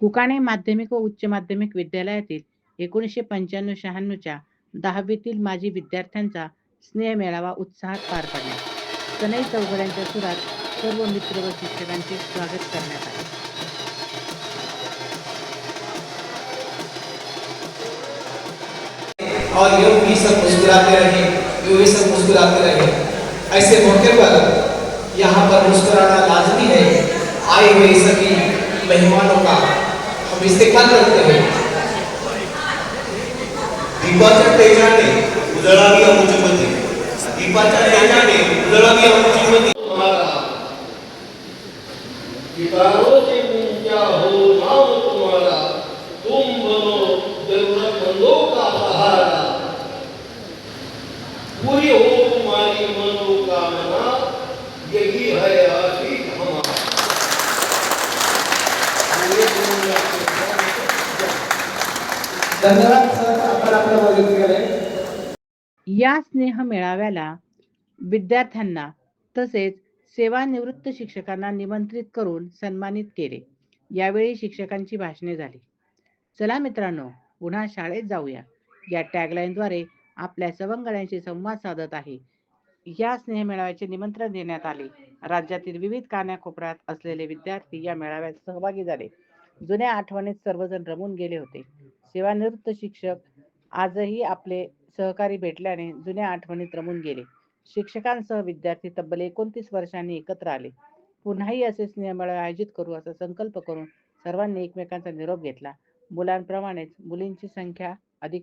कुकाणे माध्यमिक व उच्च माध्यमिक विद्यालयातील एकोणीसशे पंच्याण्णव शहाण्णवच्या दहावीतील माजी विद्यार्थ्यांचा स्नेह मेळावा उत्साहात पार पडला. सनई चौघड्यांच्या सुरात सर्व मित्र व शिक्षकांचे स्वागत करण्यात आले. और यूं भी सब मुस्कुराते रहे यूं ही सब मुस्कुराते रहे। ऐसे मौके पर यहाँ पर मुस्कुराना लाजमी है। आए हुए सभी मेहमानों का। हम इस्तेमाल करते हैं? दीपाच्या तेजाने उजळावी अमुचमती दीपाच्या तेजाने उजळावी अमुचमती तुम्हारा सितारों से ऊँचा हो नाम तुम्हारा? तुम बनो जरूरतमंदों का सहारा। पूरी हो तुम्हारी मनोकामना, यही है आशीष या स्नेह मेळाव्याला विद्यार्थ्यांना तसेच सेवानिवृत्त शिक्षकांना निमंत्रित करून सन्मानित केले. यावेळी शिक्षकांची भाषणे झाली. चला मित्रांनो पुन्हा शाळेत जाऊया. या टॅगलाईनद्वारे आपल्या सवंगड्यांशी संवाद साधत आहे. या स्नेह मेळाव्याचे निमंत्रण देण्यात आले. राज्यातील विविध कानाकोपऱ्यात असलेले विद्यार्थी या मेळाव्यात सहभागी झाले. जुन्या आठवणीत सर्वजण रमून गेले होते. सेवानिवृत्त शिक्षक आजही आपले सहकारी भेटल्याने जुन्या आठवणीत रमून गेले. शिक्षकांसह विद्यार्थी तब्बल एकोणतीस वर्षांनी एकत्र आले. पुन्हाही असे नियमळ आयोजित करू असा संकल्प करून सर्वांनी एकमेकांचा निरोप घेतला. मुलांप्रमाणेच मुलींची संख्या अधिक